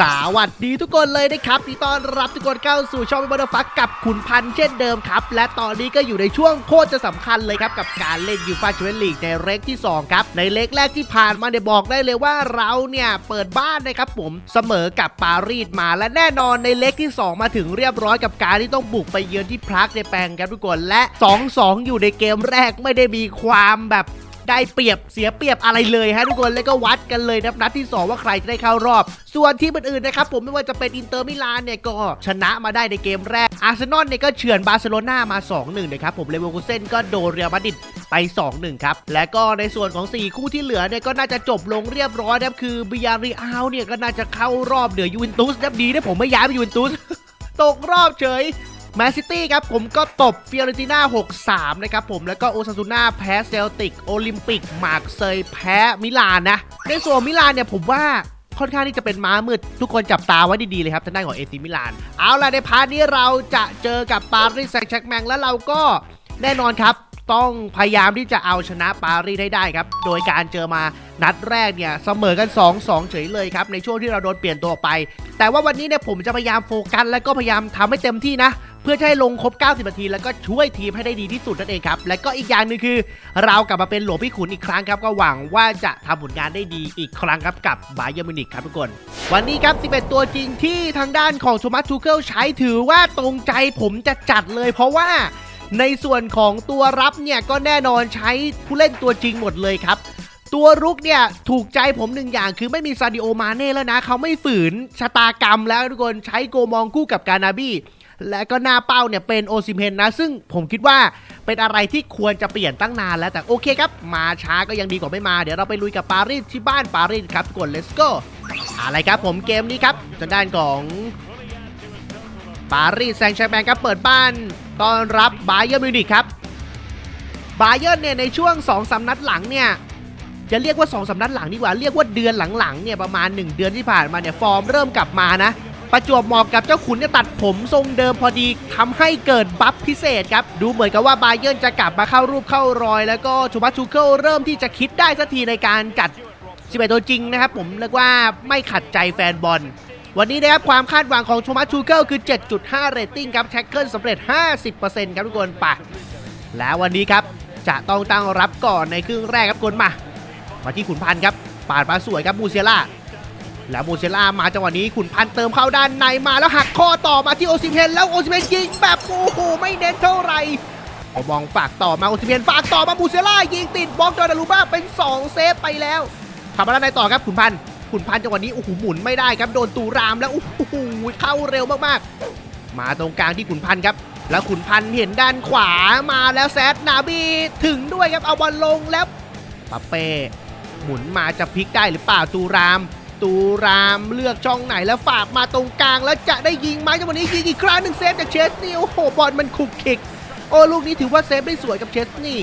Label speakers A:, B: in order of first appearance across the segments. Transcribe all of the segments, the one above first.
A: สวัสดีทุกคนเลยนะครับที่ต้อนรับทุกคนเข้าสู่ช่องบอลฟักกับขุนพันธ์เช่นเดิมครับ และตอนนี้ก็อยู่ในช่วงโคตรจะสำคัญเลยครับ กับการเล่นยูฟ่าแชมเปี้ยนลีกในเล็กที่ 2 ครับ ในเล็กแรกที่ผ่านมาเนี่ยบอกได้เลยว่าเราเนี่ยเปิดบ้านนะครับผมเสมอกับปารีสมาและแน่นอนในเล็กที่ 2 มาถึงเรียบร้อยกับการที่ต้องบุกไปเยือนที่พรากในแปลงครับทุกคนและ 2-2 อยู่ในเกมแรกไม่ได้มีความแบบ ได้เปรียบเสียเปรียบอะไรเลยฮะทุกคนแล้วก็วัดกันเลยนะนัดที่ 2 ว่าใครจะได้เข้ารอบ ส่วนทีมอื่นๆนะครับผมไม่ว่าจะเป็นอินเตอร์มิลานเนี่ยก็ชนะมาได้ในเกมแรกอาร์เซนอลเนี่ยก็เฉือนบาร์เซโลนามา 2-1นะครับผมเลเวอร์คูเซนก็โดนเรียลมาดริดไป 2-1 ครับ และก็ในส่วนของ 4 คู่ที่เหลือเนี่ยก็น่าจะจบลงเรียบร้อยนะครับคือบิยาริอาลเนี่ยก็น่าจะเข้ารอบเหนือยูเวนตุสนะดีนะผมไม่ย้ายไปยูเวนตุสตกรอบเฉย แมนซิตี้ครับผมก็ตบฟิออเรนติน่า 6-3 นะครับผมแล้วก็โอซาซูน่าแพ้เซลติก โอลิมปิก มาร์กเซยแพ้มิลานนะ ในส่วนมิลานเนี่ยผมว่าค่อนข้างที่จะเป็นม้ามืด ทุกคนจับตาไว้ดี ๆ เลยครับทางด้านของเอซิมิลาน เอาล่ะ ในพาร์ทนี้เราจะเจอกับปารีสแซงต์แชร์กแมงแล้วเราก็แน่นอนครับ ต้องพยายามที่จะเอาชนะปารีสให้ได้ครับ โดยการเจอมานัดแรกเนี่ยเสมอกัน 2-2 เฉยเลยครับ ในช่วงที่เราโดนเปลี่ยนตัวไป แต่ว่าวันนี้เนี่ยผมจะพยายามโฟกัสและก็พยายามทำให้เต็มที่นะ เพื่อให้ลงครบ 90 นาที แล้วก็ช่วยทีมให้ได้ดีที่สุดนั่นเองครับ และก็อีกอย่างหนึ่งคือ เรากลับมาเป็นหลวงพี่ขุนอีกครั้งครับ ก็หวังว่าจะทำผลงานได้ดีอีกครั้งครับกับบาเยอร์มิวนิกครับทุกคน วันนี้ครับ 11 ตัวจริงที่ทางด้านของโทมัสทูเคิลใช้ถือว่าตรงใจผมจะจัดเลย เพราะว่าในส่วนของตัวรับเนี่ยก็แน่นอนใช้ผู้เล่นตัวจริงหมดเลยครับตัวรุกเนี่ยถูกใจผมหนึ่งอย่างคือไม่มีซาดิโอมาเน่แล้วนะ เขาไม่ฝืนชะตากรรมแล้วทุกคนใช้โกมองคู่กับกานาบี้ และก็หน้าเป้าเนี่ยเป็นโอซิเมนนะ ซึ่งผมคิดว่าเป็นอะไรที่ควรจะเปลี่ยนตั้งนานแล้วแต่โอเคครับ มาช้าก็ยังดีกว่าไม่มา เดี๋ยวเราไปลุยกับปารีสที่บ้านปารีสครับกคน let's go อะไรครับผมเกมนี้ครับทางด้านของปารีสแซงต์แชร์แมงครับเปิดบ้านต้อนรับบาเยอร์มิวนิกครับบาเยอร์เนี่ยในช่วง2อสนัดหลังเนี่ยจะเรียกว่า2อสนัดหลังดีกว่าเรียกว่าเดือนหลังๆเนี่ยประมาณ 1 เดือนที่ผ่านมาเนี่ยฟอร์มเริ่มกลับมานะ ประจวบเหมาะกับเจ้าขุนเนี่ยตัดผมทรงเดิมพอดีทำให้เกิดบัฟพิเศษครับ ดูเหมือนกับว่าบาเยอร์จะกลับมาเข้ารูปเข้ารอย แล้วก็ชูมัสชูเคิลเริ่มที่จะคิดได้สักทีในการจัด11ตัวจริงนะครับ ผมเรียกว่าไม่ขัดใจแฟนบอล วันนี้นะครับความคาดหวังของโทมัสชูเคิลคือ 7.5 เรตติ้งครับแท็กเกิลสำเร็จ 50%ครับทุกคนปะแล้ววันนี้ครับจะต้องตั้งรับก่อนในครึ่งแรกครับคนมา มาที่ขุนพันธ์ครับปาดมาสวยครับมูเซล่า แล้วมูเซล่ามาจังหวะนี้ขุนพันธ์เติมเข้าด้านในมาแล้วหักข้อต่อมาที่โอซิเมนแล้วโอซิเมนยิงแบบโอ้โหไม่เน้นเท่าไหร่เอามองฝากต่อมาโอซิเมนฝากต่อมามูเซล่ายิงติดบล็อกโดนารูบ้าเป็น 2 เซฟไปแล้วขับมาด้านในต่อครับขุนพันธ์ขุนพันธ์จังหวะนี้โอ้โหหมุนไม่ได้ครับโดนตูรามแล้วโอ้โหเข้าเร็วมากๆ มาตรงกลางที่ขุนพันธ์ครับแล้วขุนพันธ์เห็นด้านขวามาแล้วแซดนาบีถึงด้วยครับเอาบอลลงแล้วปาเป้หมุนมาจะพลิกได้หรือเปล่าตูราม ตูรามเลือกช่องไหนแล้วฝากมาตรงกลางแล้วจะได้ยิงไหมจังหวะนี้ยิงอีกครั้งหนึ่งเซฟจากเชสนี่โอ้โหบอลมันคุกคิกโอ้ลูกนี้ถือว่าเซฟได้สวยกับเชสนี่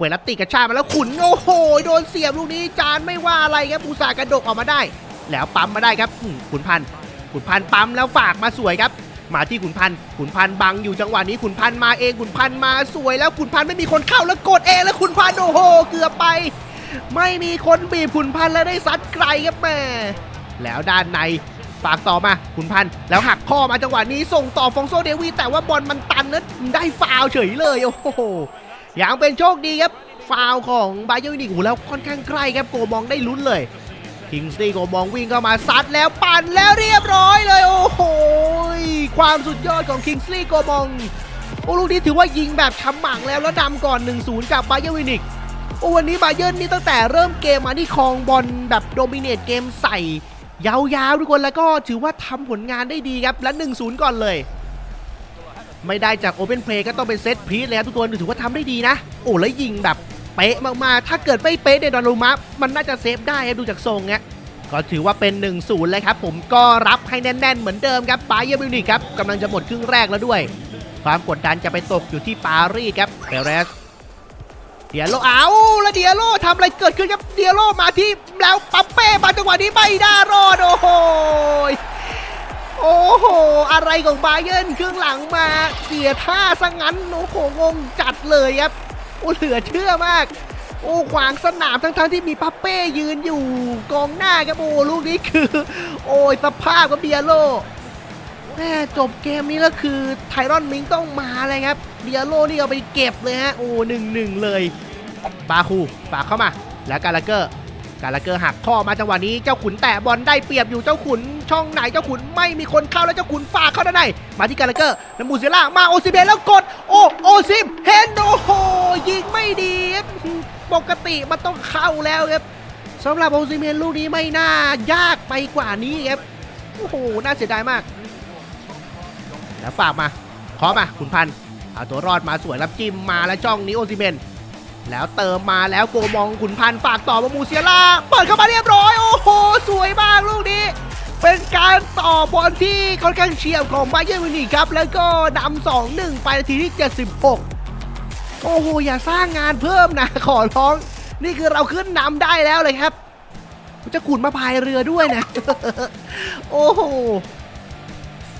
A: เวลาติกระชากมาแล้วขุนโอ้โหโดนเสียบลูกนี้จานไม่ว่าอะไรครับอุตสากระดกออกมาได้ แล้วปั๊มมาได้ครับขุนพันขุนพันปั๊มแล้วฝากมาสวยครับ มาที่ขุนพันขุนพันบังอยู่จังหวะนี้ขุนพันมาเองขุนพันมาสวยแล้วขุนพันไม่มีคนเข้าแล้วกดเองแล้วขุนพันโอ้โหเกือบไป ไม่มีคนบีบขุนพันธ์แล้วได้ซัดไกลครับแม่แล้วด้านในฝากต่อมาขุนพันธ์แล้วหักข้อมาจังหวะนี้ส่งต่อฟองโซเดวี แต่ว่าบอลมันตันนะได้ฟาวเฉยเลยโอ้โหอย่างเป็นโชคดีครับฟาวของบาเยอร์มินิกโอ้แล้วค่อนข้างใกล้ครับโกมองได้ลุ้นเลยคิงซี่โกมองวิ่งเข้ามาซัดแล้วปั่นแล้วเรียบร้อยเลยโอ้โหความสุดยอดของคิงซี่โกมองโอ้ลูกนี้ถือว่ายิงแบบช้ำหมังแล้วแล้วนำก่อน 1-0 กับบาเยอร์มินิก โอ้วันนี้บาเยิร์นนี่ตั้งแต่เริ่มเกมมานี่ครองบอลแบบโดมิเนตเกมใส่ ยาวๆทุกคนแล้วก็ถือว่าทำผลงานได้ดีครับ และ 1-0 ก่อนเลย ไม่ได้จากโอเ n นเพลย์ก็ต้องเป็นเซตพีซเลยครับทุกคนถือว่าทำได้ดีนะ โอ้แล้วยิงแบบเป๊ะมากๆ ถ้าเกิดไม่เป๊ะเดนดารุมะมันน่าจะเซฟได้ครับดูจากทรงเนี้ยก็ถือว่าเป็น 1-0 เลยครับ ผมก็รับให้แน่น ๆ เหมือนเดิมครับปาเยอร์มิวนิกครับกำลังจะหมดครึ่งแรกแล้วด้วย ความกดดันจะไปตกอยู่ที่ปารีสครับเปเรส เดียโลเอาแล้วเดียโลทำอะไรเกิดขึ้นครับเดียโลมาที่แล้วปั๊มเป้มาจังหวะนี้ไม่ได้รอดโอ้โหโอ้โห อะไรของบาเยิร์นครึ่งหลังมาเสียท่าซะงั้นโอ้โหงงจัดเลยครับโอ้เหลือเชื่อมาก โอ้ขวางสนามทั้งๆที่มีปัปเป้ยืนอยู่กองหน้าครับโอ้ลูกนี้คือ โอ้ยสภาพกับเบียโล แม่จบเกมนี้แล้วคือไทรอนมิงต้องมาเลยครับเบียโลนี่เอาไปเก็บเลยฮะ โอ้หนึ่งหนึ่งเลยบาคูฝากเข้ามา แล้วกาลาเกอร์ กาลาเกอร์หักข้อมาจังหวะนี้เจ้าขุนแตะบอลได้เปรียบอยู่เจ้าขุนช่องไหนเจ้าขุนไม่มีคนเข้าแล้วเจ้าขุนฝากเข้าด้านในมาที่กาลาเกอร์แล้วมูเซล่ามาโอซิเบนแล้วกดโอ้โอซิมเฮนโอ้โหยิงไม่ดีปกติมันต้องเข้าแล้วครับสำหรับโอซิเมนลูกนี้ไม่น่ายากไปกว่านี้ครับโอ้โหน่าเสียดายมาก แล้วฝากมาขอมาขุนพันธ์เอาตัวรอดมาสวยรับจิ้มมาแล้วจ้องนี้โอซิเมนแล้วเติมมาแล้วโกมองขุนพันธ์ฝากต่อมามูเซียล่าเปิดเข้ามาเรียบร้อย โอ้โห สวยมากลูกนี้ เป็นการต่อบอลที่ค่อนข้างเฉียบของบาเยิร์มิวนิกครับ แล้วก็นำสองหนึ่งไปนาทีที่ 76 โอ้โห อย่าสร้างงานเพิ่มนะ ขอร้อง นี่คือเราขึ้นนำได้แล้วเลยครับ จะขุนมาพายเรือด้วยนะ โอ้โห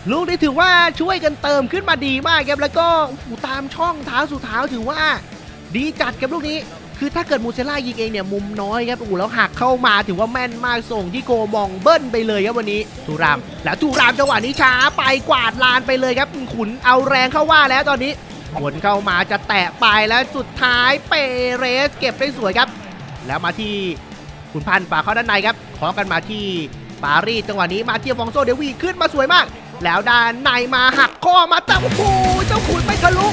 A: ลูกนี้ถือว่าช่วยกันเติมขึ้นมาดีมากครับแล้วก็ตามช่องเท้าสู่เท้าถือว่า ดีจัดกับลูกนี้ คือถ้าเกิดมูเซล่ายิงเองเนี่ยมุมน้อยครับโอ้แล้วหักเข้ามาถือว่าแม่นมากส่งที่โกมองเบิ้ลไปเลยครับวันนี้ทูราม แล้วทูรามจังหวะนี้ช้าไปกวาดลานไปเลยครับขุนเอาแรงเข้าว่าแล้วตอนนี้วนเข้ามาจะแตะไปแล้วสุดท้ายเปเรสเก็บได้สวยครับ แล้วมาที่ขุนพันธ์ฝาเข้าด้านในครับขอกันมาที่ปารีสจังหวะนี้มาเที่ฟองโซเดวีขึ้นมาสวยมาก แล้วด้านในมาหักข้อมาแต่โอ้โหเจ้าขุนไม่ทะลุ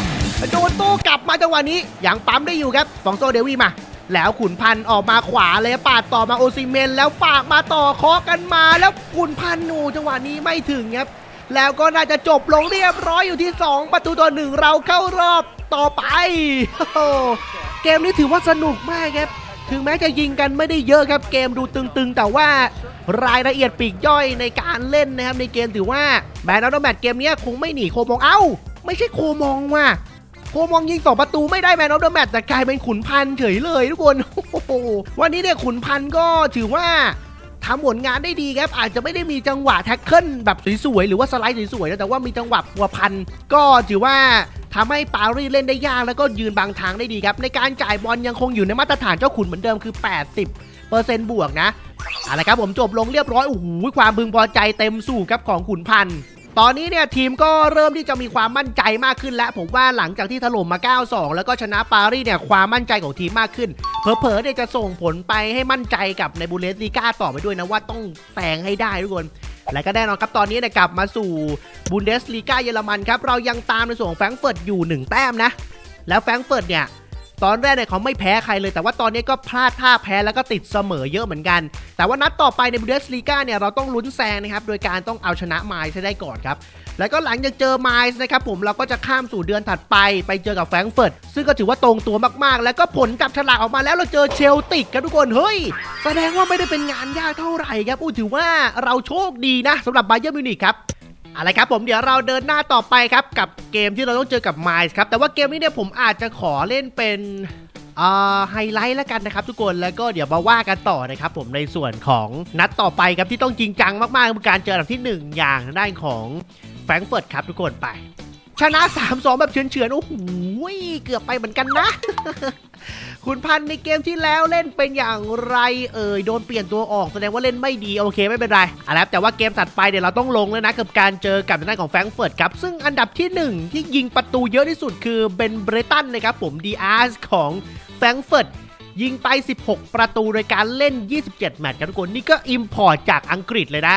A: โดนโต้กลับมาจังหวะนี้ยังปั๊มได้อยู่ครับฟองโซเดวีมา แล้วขุนพันออกมาขวาเลยปาดต่อมาโอซิเมน แล้วฝากมาต่อเคาะกันมาแล้วขุนพันหนูจังหวะนี้ไม่ถึงครับแล้วก็น่าจะจบลงเรียบร้อยอยู่ที่ 2 ประตูต่อหนึ่งเราเข้ารอบต่อไป เกมนี้ถือว่าสนุกมากครับ ถึงแม้จะยิงกันไม่ได้เยอะครับเกมดูตึงๆ แต่ว่ารายละเอียดปีกย่อยในการเล่นนะครับในเกมถือว่าแมนอตแมตเกมนี้คงไม่หนีโคมองเอ้า ไม่ใช่โคมองว่ะโคมองยิงสองประตูไม่ได้แมนออฟเดอะแมตแต่กลายเป็นขุนพันเฉยเลยทุกคนวันนี้เนี่ยขุนพันก็ถือว่าทำผลงานได้ดีครับ อาจจะไม่ได้มีจังหวะแท็กเกิลแบบสวยๆ หรือว่าสไลด์สวยๆนะแต่ว่ามีจังหวะพัวพันก็ถือว่า ทำให้ปารีสเล่นได้ยากแล้วก็ยืนบางทางได้ดีครับ ในการจ่ายบอลยังคงอยู่ในมาตรฐานเจ้าขุนเหมือนเดิมคือ 80เปอร์เซ็นต์บวกนะเอาละครับผมจบลงเรียบร้อยโอ้โหความพึงพอใจเต็มสูบครับของขุนพันธ์ตอนนี้เนี่ยทีมก็เริ่มที่จะมีความมั่นใจมากขึ้นแล้วผมว่าหลังจากที่ถล่มมา 9-2 แล้วก็ชนะปารีสเนี่ยความมั่นใจของทีมมากขึ้น เผลอๆเนี่ยจะส่งผลไปให้มั่นใจกับในบูเลสลีกาต่อไปด้วยนะว่าต้องแซงให้ได้ทุกคน และก็แน่นอนครับตอนนี้เนี่ยกลับมาสู่บูนเดสลีกาเยอรมันครับเรายังตามในส่วนของแฟรงก์เฟิร์ตอยู่ 1 แต้มนะแล้วแฟรงก์เฟิร์ตเนี่ย ตอนแรกเนี่ยเขาไม่แพ้ใครเลย แต่ว่าตอนนี้ก็พลาดท่าแพ้แล้วก็ติดเสมอเยอะเหมือนกัน แต่ว่านัดต่อไปในบูเดสลีกาเนี่ยเราต้องลุ้นแซงนะครับโดยการต้องเอาชนะไมล์ให้ได้ก่อนครับแล้วก็หลังจากเจอไมล์นะครับผมเราก็จะข้ามสู่เดือนถัดไป ไปเจอกับแฟรงก์เฟิร์ตซึ่งก็ถือว่าตรงตัวมากๆ แล้วก็ผลจับฉลากออกมาแล้วเราเจอเชลติกครับทุกคนเฮ้ย แสดงว่าไม่ได้เป็นงานยากเท่าไหร่ครับอู้ถือว่าเราโชคดีนะสำหรับไบเยิร์มิวนิกครับ อะไรครับผมเดี๋ยวเราเดินหน้าต่อไปครับกับเกมที่เราต้องเจอกับไมล์ครับแต่ว่าเกมนี้เนี่ยผมอาจจะขอเล่นเป็นไฮไลท์แล้วกันนะครับทุกคนแล้วก็เดี๋ยวมาว่ากันต่อนะครับผมในส่วนของนัดต่อไปครับที่ต้องจริงจังมากๆคือการเจออันดับที่ 1 อย่างด้านของแฟรงเฟิร์ตครับทุกคนไป ชนะ 3-2 แบบเฉือนๆโอ้โหเกือบไปเหมือนกันนะ คุณพันในเกมที่แล้วเล่นเป็นอย่างไรเอ่ยโดนเปลี่ยนตัวออกแสดงว่าเล่นไม่ดีโอเคไม่เป็นไรอะแล้วแต่ว่าเกมถัดไปเดี๋ยวเราต้องลงแล้วนะกับการเจอกับทางด้านของแฟรงก์เฟิร์ตครับซึ่งอันดับที่หนึ่งที่ยิงประตูเยอะที่สุดคือเบนเบรตันนะครับผมดีอาร์สของแฟรงก์เฟิร์ตยิงไป 16 ประตูโดยการเล่น 27 แมตช์ครับทุกคนนี่ก็อิมพอร์ตจากอังกฤษเลยนะ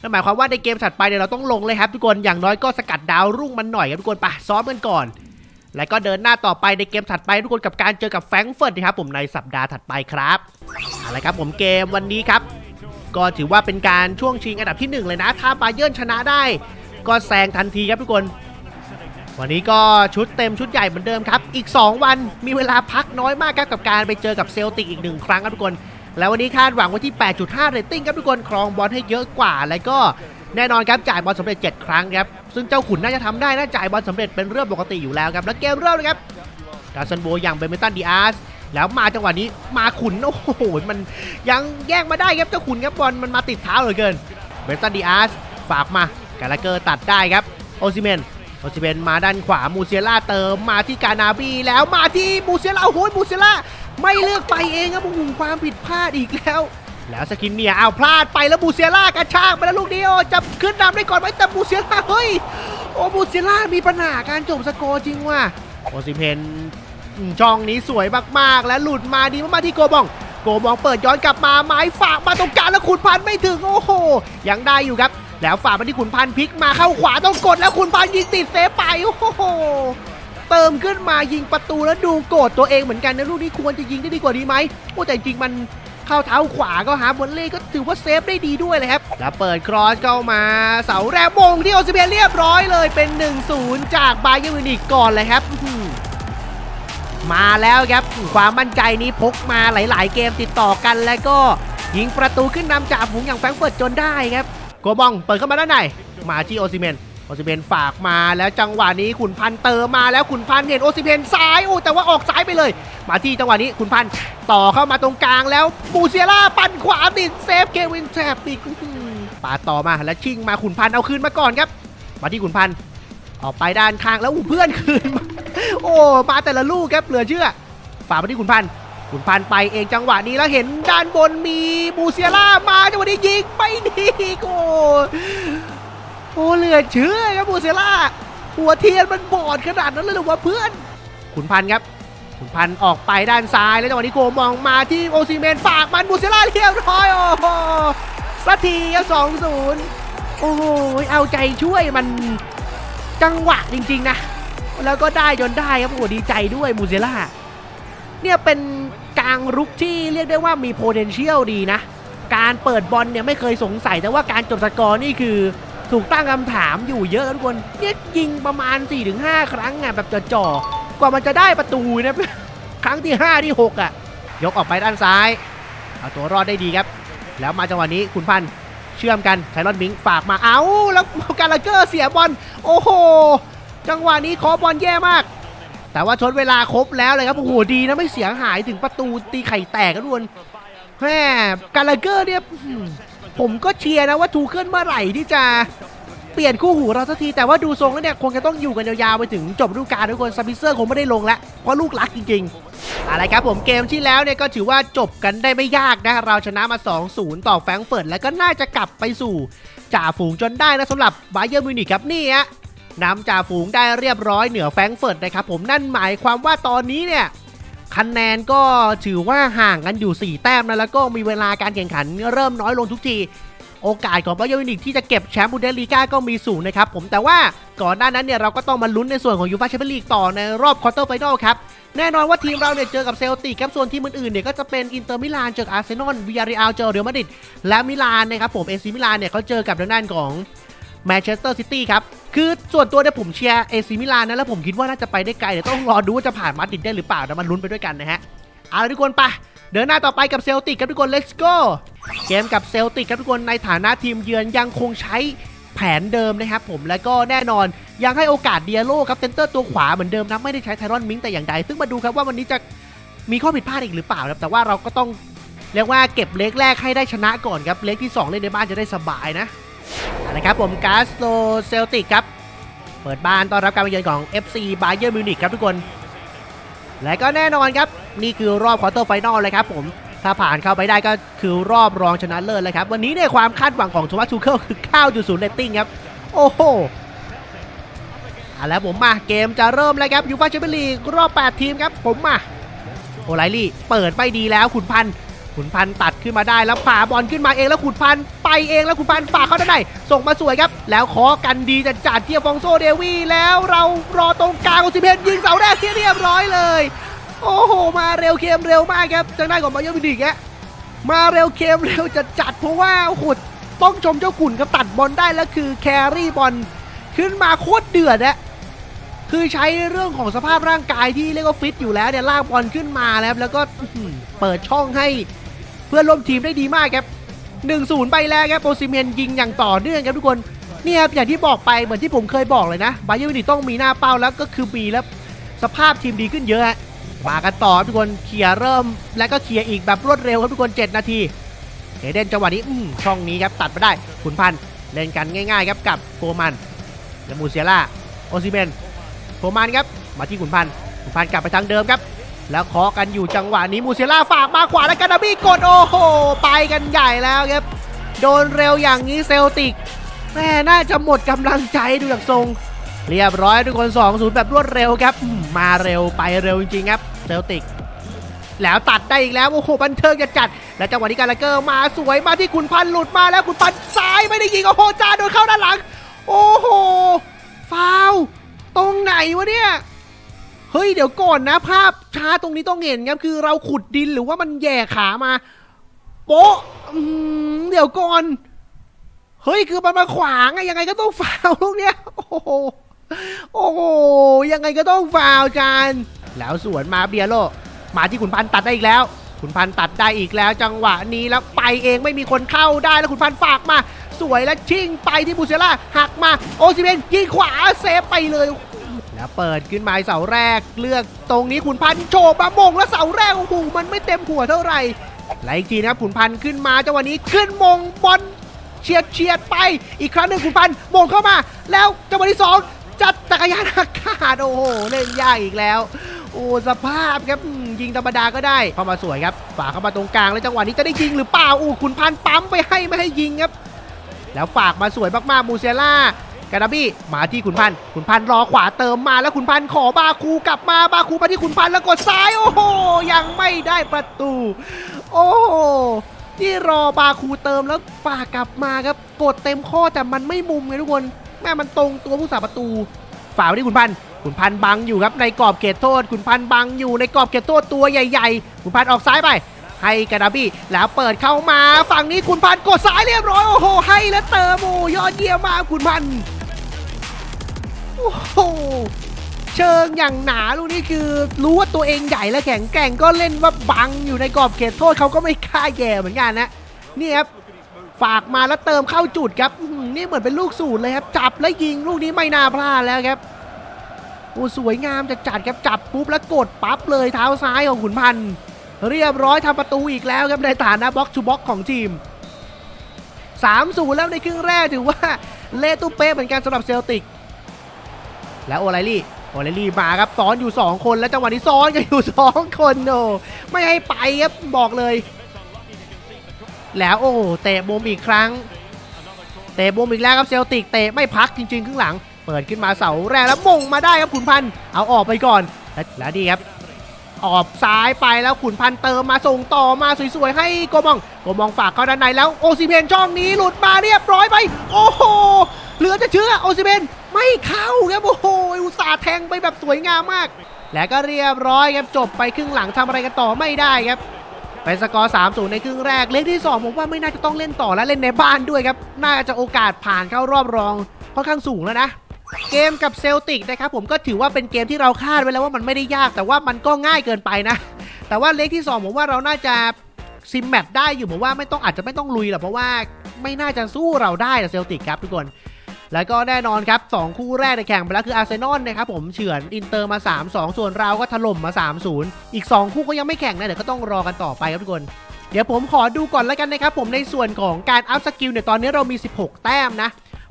A: นั่นหมายความว่าในเกมถัดไปเนี่ยเราต้องลงเลยครับทุกคนอย่างน้อยก็สกัดดาวรุ่งมันหน่อยครับทุกคนไปซ้อมกันก่อน แล้วก็เดินหน้าต่อไปในเกมถัดไปทุกคนกับการเจอกับแฟรงเฟิร์ตนะครับผมในสัปดาห์ถัดไปครับเอาละครับผมเกมวันนี้ครับ ก็ถือว่าเป็นการช่วงชิงอันดับที่หนึ่งเลยนะ ถ้าบาเยิร์นชนะได้ ก็แซงทันทีครับทุกคน วันนี้ก็ชุดเต็มชุดใหญ่เหมือนเดิมครับ อีก 2 วันมีเวลาพักน้อยมากครับกับการไปเจอกับเซลติกอีกหนึ่งครั้งครับทุกคน แล้ววันนี้คาดหวังไว้ที่ 8.5 เรตติ้งครับทุกคนครองบอลให้เยอะกว่า แล้วก็แน่นอนครับจ่ายบอลสำเร็จ 7 ครั้งครับ ซึ่งเจ้าขุนน่าจะทำได้นะจ่ายบอลสำเร็จเป็นเรื่องปกติอยู่แล้วครับ แล้วเกมเริ่มเลยครับกาซันโบอย่างเบเมตันดีอาร์สแล้วมาจังหวะนี้มาขุนโอ้โหมันยังแย่งมาได้ครับเจ้าขุนครับบอลมันมาติดเท้าเหลือเกินเบเมตันดีอาร์สฝากมากาลาเกอร์ตัดได้ครับโอซิเมนโอซิเบนมาด้านขวามูเซียล่าเติมมาที่กานาบีแล้วมาที่มูเซียล่าโอ้โหมูเซียล่าไม่เลือกไปเองครับโอ้โหความผิดพลาดอีกแล้วแล้วสกินเนียเอาพลาดไปแล้วบูเซียร่ากระชากไปแล้วลูกนี้โอ้จะ ขึ้นนำได้ก่อนไหมแต่บูเซียร่าเฮ้ยโอ้บูเซียร่ามีปัญหาการจบสกอร์จริงว่ะโอซิเพนช่องนี้สวยมากๆ และหลุดมาดีมากๆที่โกบอง โกบองเปิดย้อนกลับมาไม้ฝากมาตรงกลางแล้วขุนพันไม่ถึงโอ้โหยังได้อยู่ครับ แล้วฝากมาที่ขุนพันพลิกมาเข้าขวาต้องกดแล้วขุนพันยิงติดเซฟไปโอ้โหเติมขึ้นมายิงประตูแล้วดูโกรธตัวเองเหมือนกันนะลูกนี้ควรจะยิงได้ดีกว่านี้ไหมโอ้แต่จริงมัน เข้าเท้าขวาก็หาบอลเล่ก็ถือว่าเซฟได้ดีด้วยเลยครับ แล้วเปิดครอสเข้ามาเสาแรกมงที่โอซิเบียเรียบร้อยเลยเป็น 1-0 จากบาเยอร์มิวนิกก่อนเลยครับมาแล้วครับความมั่นใจนี้พกมาหลาย ๆ เกมติดต่อกันแล้วก็ยิงประตูขึ้นนำจากฝูงอย่างแฟรงเฟิร์ตจนได้ครับโกบองเปิดเข้ามาด้านในมาที่โอซิเมน โอซิเมนฝากมาแล้วจังหวะนี้ขุนพันเติมมาแล้วขุนพันเห็นโอซิเมนซ้ายโอ้แต่ว่าออกซ้ายไปเลย มาที่จังหวะนี้ขุนพันต่อเข้ามาตรงกลางแล้วบูเซียร่าปั่นขวาติดเซฟเควินแทบติดปาต่อมาแล้วชิงมาขุนพันเอาคืนมาก่อนครับ มาที่ขุนพันออกไปด้านข้างแล้วอู้เพื่อนคืนมาโอ้มาแต่ละลูกครับเหลือเชื่อ ฝากมาที่ขุนพันขุนพันไปเองจังหวะนี้แล้วเห็นด้านบนมีบูเซียร่ามาจังหวะนี้ยิงไม่ดีโอ้ อ้เหลือเชื่อครับบูเซล่าหัวเทียนมันบอดขนาดนั้นเลยหรือวะเพื่อนขุนพันธ์ครับขุนพันธ์ออกไปด้านซ้ายแล้วจังหวะนี้โกมองมาที่โอซิเมนฝากมันบูเซล่าเรียบร้อยโอ้โหสักทีครับสองศูนย์โอ้โหเอาใจช่วยมันจังหวะจริง ๆ นะ แล้วก็ได้จนได้ครับโอ้โหดีใจด้วยบูเซล่าเนี่ยเป็นกลางรุกที่เรียกได้ว่ามี potential ดีนะ การเปิดบอลเนี่ยไม่เคยสงสัยแต่ว่าการจบสกอร์นี่คือ ถูกตั้งคำถามอยู่เยอะนะทุกคนเนี่ยยิงประมาณ 4-5 ครั้งอะแบบจ่อๆกว่ามันจะได้ประตูนะครั้งที่ 5 ที่ 6 อะ ยกออกไปด้านซ้าย เอาตัวรอดได้ดีครับ แล้วมาจังหวะนี้คุณพันธ์เชื่อมกันไซรอนมิงฝากมาเอาแล้วการลาเกอร์เสียบอลโอ้โห จังหวะนี้ขอบอลแย่มาก แต่ว่าทดเวลาครบแล้วเลยครับโอ้โหดีนะไม่เสียหายถึงประตูตีไข่แตกกันทุกคนแหมการลาเกอร์เนี่ย ผมก็เชียร์นะว่าทูเคิลเมื่อไหร่ที่จะเปลี่ยนคู่หูเราสักทีแต่ว่าดูทรงแล้วเนี่ยคงจะต้องอยู่กันยาวๆไปถึงจบฤดูกาลทุกคนซับมิเซอร์คงไม่ได้ลงแล้วเพราะลูกรักจริงๆอะไรครับผมเกมที่แล้วเนี่ยก็ถือว่าจบกันได้ไม่ยากนะเราชนะมา 2-0 ต่อแฟรงเฟิร์ตแล้วก็น่าจะกลับไปสู่จ่าฝูงจนได้นะสำหรับบาเยอร์มิวนิกครับนี่ฮะนำจ่าฝูงได้เรียบร้อยเหนือแฟรงเฟิร์ตนะครับผมนั่นหมายความว่าตอนนี้เนี่ย คะแนนก็ถือว่าห่างกันอยู่ 4 แต้มนะแล้วก็มีเวลาการแข่งขันเริ่มน้อยลงทุกที โอกาสของบาเยอร์มิวนิกที่จะเก็บแชมป์บูเดสลีกาก็มีสูงนะครับผมแต่ว่าก่อนหน้านั้นเนี่ยเราก็ต้องมาลุ้นในส่วนของยูฟ่าแชมเปี้ยนลีกต่อในรอบควอเตอร์ไฟนอลครับแน่นอนว่าทีมเราเนี่ยเจอกับเซลติกครับส่วนทีมอื่นๆเนี่ยก็จะเป็นอินเตอร์มิลานเจอกับอาร์เซนอลวิยาริอัลเจอเรอัลมาดริดและมิลานนะครับผมเอซีมิลานเนี่ยเขาเจอกับทางด้านของแมนเชสเตอร์ซิตี้ครับ คือส่วนตัวเนี่ยผมเชียร์เอซิมิลานนะแล้วผมคิดว่าน่าจะไปได้ไกลเดี๋ยวต้องรอดูว่าจะผ่านมาดริดได้หรือเปล่านะมันลุ้นไปด้วยกันนะฮะเอาละทุกคนไปเดินหน้าต่อไปกับเซลติกครับทุกคน let's go เกมกับเซลติกครับทุกคนในฐานะทีมเยือนยังคงใช้แผนเดิมนะครับผมแล้วก็แน่นอนยังให้โอกาสเดียโลครับเซนเตอร์ตัวขวาเหมือนเดิมนะไม่ได้ใช้ไทรอนมิงแต่อย่างใด ซึ่งมาดูครับว่าวันนี้จะมีข้อผิดพลาดอีกหรือเปล่าครับแต่ว่าเราก็ต้องเรียกว่าเก็บเล็กแรกให้ได้ชนะก่อนครับเล็กที่สองเล่นในบ้านจะได้สบายนะ นะครับผมกาสโตเซลติกครับ เปิดบ้านต้อนรับการมาเยือนของ FC บาเยอร์มิวนิกครับทุกคน และก็แน่นอนครับ นี่คือรอบควอเตอร์ไฟนอลเลยครับผมถ้าผ่านเข้าไปได้ก็คือรอบรองชนะเลิศเลยครับ วันนี้เนี่ยความคาดหวังของโทมัสทูเคิลคือ 9.0 เรตติ้งครับ โอ้โหเอาแล้วผมมาเกมจะเริ่มแล้วครับยูฟ่าแชมเปี้ยนลีกรอบ 8 ทีมครับ ผมมาโอไลลี่เปิดไม่ดีแล้วขุนพันธ์ ขุนพันธ์ตัดขึ้นมาได้แล้วผ่าบอลขึ้นมาเองแล้วขุนพันธ์ไปเองแล้วขุนพันธ์ฝากเข้าด้านในส่งมาสวยครับ แล้วขอกันดีจะจัดเทียฟองโซเดวี่แล้วเรารอตรงกลางของสิเพนยิงเสาแรกที่เรียบร้อยเลย โอ้โห มาเร็วเกมเร็วมากครับทางด้นของบาเยอร์มิวนิกฮะมาเร็วเกมเร็วจะจัดเพราะว่าโอ้โหต้องชมเจ้าขุนครับตัดบอลได้แล้วคือแครี่บอลขึ้นมาโคตรเดือดอะคือใช้เรื่องของสภาพร่างกายที่เรียกว่าฟิตอยู่แล้วเนี่ยลากบอลขึ้นมาแล้วแล้วก็เปิดช่องให้ เพื่อนร่วมทีมได้ดีมากครับ1-0 ไปแล้วครับโปซิเมนยิงอย่างต่อเนื่องครับทุกคนนี่ครับอย่างที่บอกไปเหมือนที่ผมเคยบอกเลยนะบาเยอร์มินิต้องมีหน้าเป้าแล้วก็คือมีแล้วสภาพทีมดีขึ้นเยอะฮะมากันต่อทุกคนเคลียร์เริ่ม แล้วก็เคลียร์อีกแบบรวดเร็วครับทุกคน 7 นาทีเอเดนจังหวะนี้อืมช่องนี้ครับตัดมาได้ขุนพันธ์เล่นกันง่ายๆครับกับโกมันและมูเซียล่าโอซิเมนโทมันครับมาที่ขุนพันธ์ขุนพันธ์กลับไปทางเดิมครับ แล้วเคาะกันอยู่จังหวะนี้มูเซล่าฝากมาขวาแล้วกันนาบี้กดโอ้โห ไปกันใหญ่แล้วครับ โดนเร็วอย่างนี้เซลติกแม่น่าจะหมดกำลังใจดูจากทรง เรียบร้อยทุกคน2 0 แบบรวดเร็วครับ มาเร็วไปเร็วจริงๆครับเซลติกแล้วตัดได้อีกแล้ว โอ้โห บันเทิงจะจัด และจังหวะนี้การลเกอร์มาสวยมาที่ขุนพันหลุดมาแล้วขุนพันซ้ายไม่ได้ยิงโอ้โหจ้าโดนเข้าด้านหลัง โอ้โหฟาวตรงไหนวะเนี่ย เฮ้ยเดี๋ยวก่อนนะ ภาพช้าตรงนี้ต้องเห็นครับคือเราขุดดินหรือว่ามันแย่ขามา โป๊ะเดี๋ยวก่อน เฮ้ยคือมันมาขวางอะยังไงก็ต้องฟาวลูกเนี้ยโอ้โหโอ้โหยังไงก็ต้องฟาวจานแล้วสวนมาเบียโลมาที่ขุนพันตัดได้อีกแล้วขุนพันตัดได้อีกแล้วจังหวะนี้แล้วไปเองไม่มีคนเข้าได้แล้วขุนพันฝากมา สวยแล้วชิงไปที่บูเซล่าหักมาโอซิเมนยิงขวาเซฟไปเลย แล้วเปิดขึ้นมาเสาแรกเลือกตรงนี้ขุนพันธ์โฉบมามงแล้วเสาแรกโอ้โหมันไม่เต็มหัวเท่าไหร่แลอีกทีนะครับขุนพันธ์ขึ้นมาจังหวะนี้ขึ้นมงบอลเฉียดเฉียดไปอีกครั้งหนึ่งขุนพันธ์มงเข้ามา แล้วจังหวะที่สองจัดจักรยานอากาศโอ้โหเล่นยากอีกแล้วโอ้สภาพครับยิงธรรมดาก็ได้เข้ามาสวยครับฝากเข้ามาตรงกลางแล้วจังหวะนี้จะได้ยิงหรือเปล่าอู้ขุนพันธ์ปั๊มไปให้ไม่ให้ยิงครับแล้วฝากมาสวยมากๆมูเซล่า กาดาบี้มาที่ขุนพันธ์ขุนพันธ์รอขวาเติมมาแล้วขุนพันธ์ขอบาคูกลับมาบาคูมาที่ขุนพันธ์แล้วกดซ้ายโอ้โหยังไม่ได้ประตู โอ้โหที่รอบาคูเติมแล้วฝากกลับมาครับกดเต็มข้อแต่มันไม่มุมไงทุกคนแม่มันตรงตัวผู้สาประตูฝาไว้ที่ขุนพันธ์ขุนพันธ์บังอยู่ครับในกรอบเขตโทษขุนพันธ์บังอยู่ในกรอบเขตโทษตัวใหญ่ๆขุนพันธ์ออกซ้ายไปให้กาดาบี้แล้วเปิดเข้ามาฝั่งนี้ขุนพันธ์กดซ้ายเรียบร้อย โอ้โห ให้แล้วเติมโอ้ยอดเยี่ยมมากขุนพันธ์ โอ้โหเชิงอย่างหนาลูกนี้คือรู้ว่าตัวเองใหญ่และแข็งแกร่งก็เล่นว่าบังอยู่ในกรอบเขตโทษเขาก็ไม่กล้าแย่เหมือนกันนะนี่ครับฝากมาแล้วเติมเข้าจุดครับนี่เหมือนเป็นลูกสูตรเลยครับ จับและยิงลูกนี้ไม่น่าพลาดแล้วครับโอ้สวยงามจะจัดครับจับปุ๊บแล้วกดปั๊บเลยเท้าซ้ายของขุนพันธ์เรียบร้อยทำประตูอีกแล้วครับในฐานะบล็อกทูบล็อกของทีม3-0แล้วในครึ่งแรกถือว่าเละตุ้เป๊ะเหมือนกันสำหรับเซลติก แล้วโอไลลี่โอไลลี่มาครับซ้อนอยู่ 2 คนแล้วจังหวะนี้ซ้อนกันอยู่ 2 คนโนไม่ให้ไปครับบอกเลย แล้วโอ้เตะมุมอีกครั้ง เตะมุมอีกแล้วครับเซลติกเตะไม่พักจริงๆครึ่งหลัง เปิดขึ้นมาเสาแรกแล้วมงมาได้ครับขุนพันธ์เอาออกไปก่อนและแล้วดีครับออกซ้ายไปแล้วขุนพันธ์เติมมาส่งต่อมาสวยๆให้โกมองโกมองฝากเข้าด้านในแล้วโอซิเมนช่องนี้หลุดมาเรียบร้อยไป โอ้โหเหลือจะเชื่อโอซิเมน ไม่เข้าครับโอ้โหอุตส่าห์แทงไปแบบสวยงามมาก และก็เรียบร้อยครับจบไปครึ่งหลังทำอะไรกันต่อไม่ได้ครับไปสกอร์3-0ในครึ่งแรก เลขที่ 2 ผมว่าไม่น่าจะต้องเล่นต่อและเล่นในบ้านด้วยครับ น่าจะโอกาสผ่านเข้ารอบรองค่อนข้างสูงแล้วนะเกมกับเซลติกนะครับผมก็ถือว่าเป็นเกมที่เราคาดไว้แล้วว่ามันไม่ได้ยาก แต่ว่ามันก็ง่ายเกินไปนะ แต่ว่าเลขที่ 2 ผมว่าเราน่าจะซิมแมตได้อยู่ผมว่าไม่ต้องอาจจะไม่ต้องลุยหรอกเพราะว่าไม่น่าจะสู้เราได้นะเซลติกครับทุกคน แล้วก็แน่นอนครับ 2 คู่แรกในแข่งไปแล้วคืออาร์เซนอลนะครับผมเฉือนอินเตอร์มา 3-2 ส่วนเราก็ถล่มมา 3-0 อีก 2 คู่ก็ยังไม่แข่งนะเดี๋ยวก็ต้องรอกันต่อไปครับทุกคนเดี๋ยวผมขอดูก่อนแล้วกันนะครับผมในส่วนของการอัพสกิลเนี่ยตอนนี้เรามี 16 แต้มนะ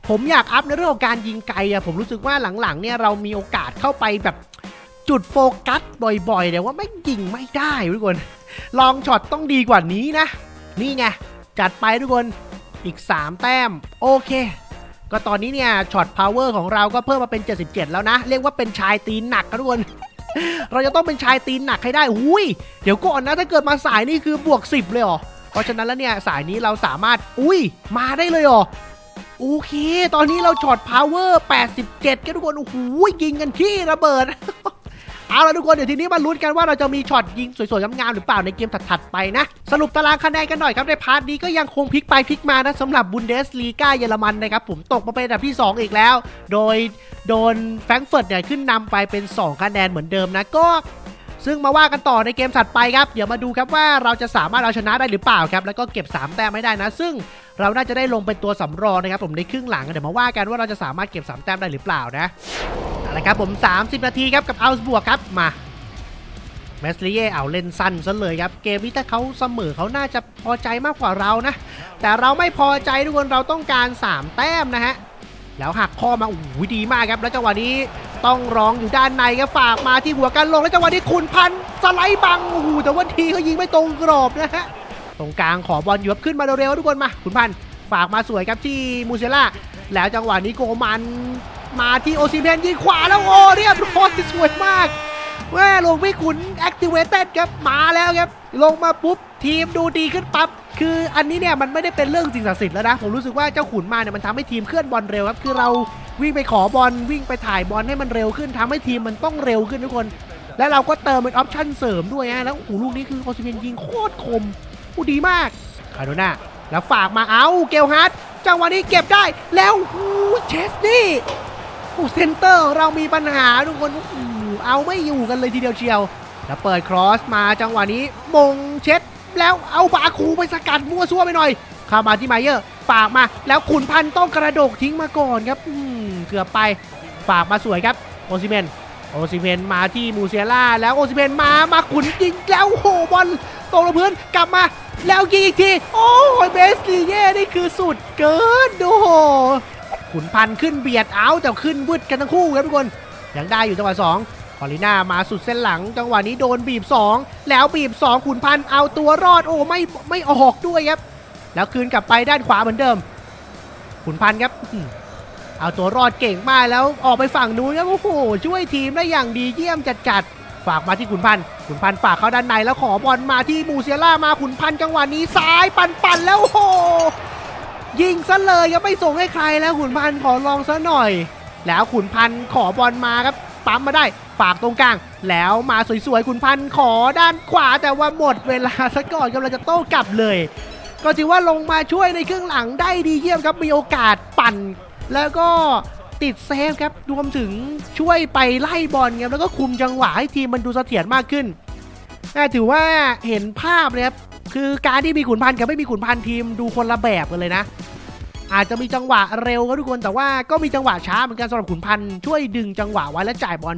A: ผมอยากอัพในเรื่องของการยิงไกลอะผมรู้สึกว่าหลังๆเนี่ยเรามีโอกาสเข้าไปแบบจุดโฟกัสบ่อยๆแต่ว่าไม่ยิงไม่ได้ทุกคน ลองช็อตต้องดีกว่านี้นะ นี่ไง จัดไปทุกคนอีก 3 แต้ม โอเค ก็ตอนนี้เนี่ยช็อตพาวเวอร์ของเราก็เพิ่มมาเป็น 77 แล้วนะ เรียกว่าเป็นชายตีนหนักครับทุกคนเราจะต้องเป็นชายตีนหนักให้ได้อุ้ยเดี๋ยวก่อนนะถ้าเกิดมาสายนี่คือบวก 10 เลยเหรอเพราะฉะนั้นแล้วเนี่ยสายนี้เราสามารถอุ้ยมาได้เลยเหรอโอเค ตอนนี้เราช็อตพาวเวอร์ 87 กันทุกคนโอ้โหยิงกันที่ระเบิด เอาละทุกคนเดี๋ยวทีนี้มาลุ้นกันว่าเราจะมีช็อตยิงสวยๆงามๆหรือเปล่าในเกมถัดๆไปนะ สรุปตารางคะแนนกันหน่อยครับในพาร์ทนี้ก็ยังคงพลิกไปพลิกมานะสำหรับบุนเดสลีกาเยอรมันนะครับผมตกมาเป็นอันดับที่ 2 อีกแล้ว โดยโดนแฟรงก์เฟิร์ตเนี่ยขึ้นนำไปเป็น 2 คะแนนเหมือนเดิมนะก็ซึ่งมาว่ากันต่อในเกมถัดไปครับ เดี๋ยวมาดูครับว่าเราจะสามารถเอาชนะได้หรือเปล่าครับ แล้วก็เก็บ 3 แต้มไม่ได้นะ ซึ่งเราน่าจะได้ลงเป็นตัวสำรองนะครับผมในครึ่งหลังเดี๋ยวมาว่ากันว่าเราจะสามารถเก็บ 3 แต้มได้หรือเปล่านะ เอาละครับผม 30 นาทีครับกับอัลส์บวกครับมาแมสลีเย่เอาเล่นสั้นซะเลยครับ เกมนี้ถ้าเขาเสมอเขาน่าจะพอใจมากกว่าเรานะ แต่เราไม่พอใจทุกคนเราต้องการ 3 แต้มนะฮะ แล้วหักข้อมาโอ้โหดีมากครับ แล้วจังหวะนี้ต้องร้องอยู่ด้านในครับฝากมาที่หัวกันลง แล้วจังหวะนี้ขุนพันสไลด์บังโอ้โหแต่ว่าทีเขายิงไม่ตรงกรอบนะฮะตรงกลางขอบอลอยู่ครับขึ้นมาเร็วๆทุกคนมาขุนพันฝากมาสวยครับที่มูเซล่าแล้วจังหวะนี้โกมัน มาที่โอซิเมนยิงขวาแล้วโอ้เรียบร้อยสวยมากแม่ลงพี่ขุน activated ครับมาแล้วครับ ลงมาปุ๊บทีมดูดีขึ้นปั๊บคืออันนี้เนี่ยมันไม่ได้เป็นเรื่องสิ่งศักดิ์สิทธิ์แล้วนะ ผมรู้สึกว่าเจ้าขุนมาเนี่ยมันทำให้ทีมเคลื่อนบอลเร็วครับ คือเราวิ่งไปขอบอลวิ่งไปถ่ายบอลให้มันเร็วขึ้นทำให้ทีมมันต้องเร็วขึ้นทุกคน และเราก็เติมเป็นออปชั่นเสริมด้วยฮะแล้วโอ้ลูกนี้คือโอซิเมนยิงโคตรคมอู้ดีมากคาโดน่าแล้วฝากมาเอาเกลฮาร์ดจังหวะนี้เก็บได้แล้วเชสนี่ โอ้เซนเตอร์เรามีปัญหาทุกคนเอาไม่อยู่กันเลยทีเดียวเชียว แล้วเปิดครอสมาจังหวะนี้มงเช็ดแล้วเอาบาคูไปสกัดมั่วซั่วไปหน่อยเข้ามาที่ไมเยอร์ฝากมาแล้วขุนพันต้องกระโดดทิ้งมาก่อนครับอืมเกือบไปฝากมาสวยครับโอซิเมนโอซิเมนมาที่มูเซียล่าแล้วโอซิเมนมามาขุนยิงแล้วโหบอลตกลงพื้นกลับมาแล้วยิงอีกที โอ้ยเบสลีเย่นี่คือสุดเกินโอ้โขุนพันธ์ขึ้นเบียดเอาแต่ขึ้นวืดกันทั้งคู่ครับทุกคนยังได้อยู่จังหวะ2คอลิน่ามาสุดเส้นหลัง จังหวะนี้โดนบีบ 2 แล้วบีบ 2 ขุนพันธ์เอาตัวรอดโอ้ไม่ไม่ออกด้วยครับ แล้วคืนกลับไปด้านขวาเหมือนเดิม ขุนพันธ์ครับเอาตัวรอดเก่งมากแล้วออกไปฝั่งนู้นครับโอ้โหช่วยทีมได้อย่างดีเยี่ยมจัดๆฝากมาที่ขุนพันธ์ขุนพันธ์ฝากเข้าด้านในแล้วขอบอลมาที่มูเซียล่ามาขุนพันธ์จังหวะนี้ซ้ายปั่นๆแล้วโอ้โห ยิงซะเลยยังไม่ส่งให้ใครแล้วขุนพันธ์ขอลองซะหน่อย แล้วขุนพันธ์ขอบอลมาครับปั๊มมาได้ฝากตรงกลาง แล้วมาสวยๆขุนพันธ์ขอด้านขวาแต่ว่าหมดเวลาซะก่อนกำลังจะโต้กลับเลย ก็ถือว่าลงมาช่วยในครึ่งหลังได้ดีเยี่ยมครับมีโอกาสปั่น แล้วก็ติดเซฟครับรวมถึงช่วยไปไล่บอลครับแล้วก็คุมจังหวะให้ทีมมันดูเสถียรมากขึ้นถือว่าเห็นภาพเลยครับ คือการที่มีขุนพันธ์กับไม่มีขุนพันธ์ทีมดูคนละแบบกันเลยนะ อาจจะมีจังหวะเร็วครับทุกคนแต่ว่าก็มีจังหวะช้าเหมือนกันสำหรับขุนพันธ์ช่วยดึงจังหวะไว้และจ่ายบอล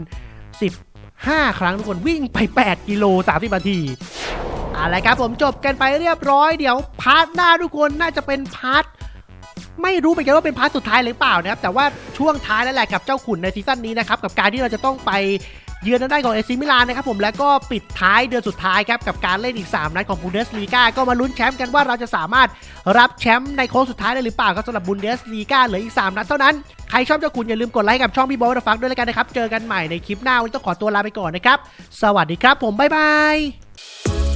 A: 15 ครั้งทุกคนวิ่งไป 8 กิโล30นาทีอะไรครับผมจบกันไปเรียบร้อยเดี๋ยวพาร์ทหน้าทุกคนน่าจะเป็นพาร์ทไม่รู้เหมือนกันว่าเป็นพาร์ทสุดท้ายหรือเปล่านะครับแต่ว่าช่วงท้ายแล้วแหละกับเจ้าขุนในซีซั่นนี้นะครับกับการที่เราจะต้องไป เยือนทางด้านของเอซิมิลานนะครับผมแล้วก็ปิดท้ายเดือนสุดท้ายครับกับการเล่นอีก 3 นัดของบูเดสลีกาก็มาลุ้นแชมป์กันว่าเราจะสามารถรับแชมป์ในโค้งสุดท้ายได้หรือเปล่าครับสำหรับบูเดสลีกาเหลืออีก 3 นัดเท่านั้น ใครชอบเจ้าคุณอย่าลืมกดไลค์กับช่องพี่บอลฟังด้วยแล้วกันนะครับเจอกันใหม่ในคลิปหน้าวันนี้ต้องขอตัวลาไปก่อนนะครับสวัสดีครับ ผมบ๊ายบาย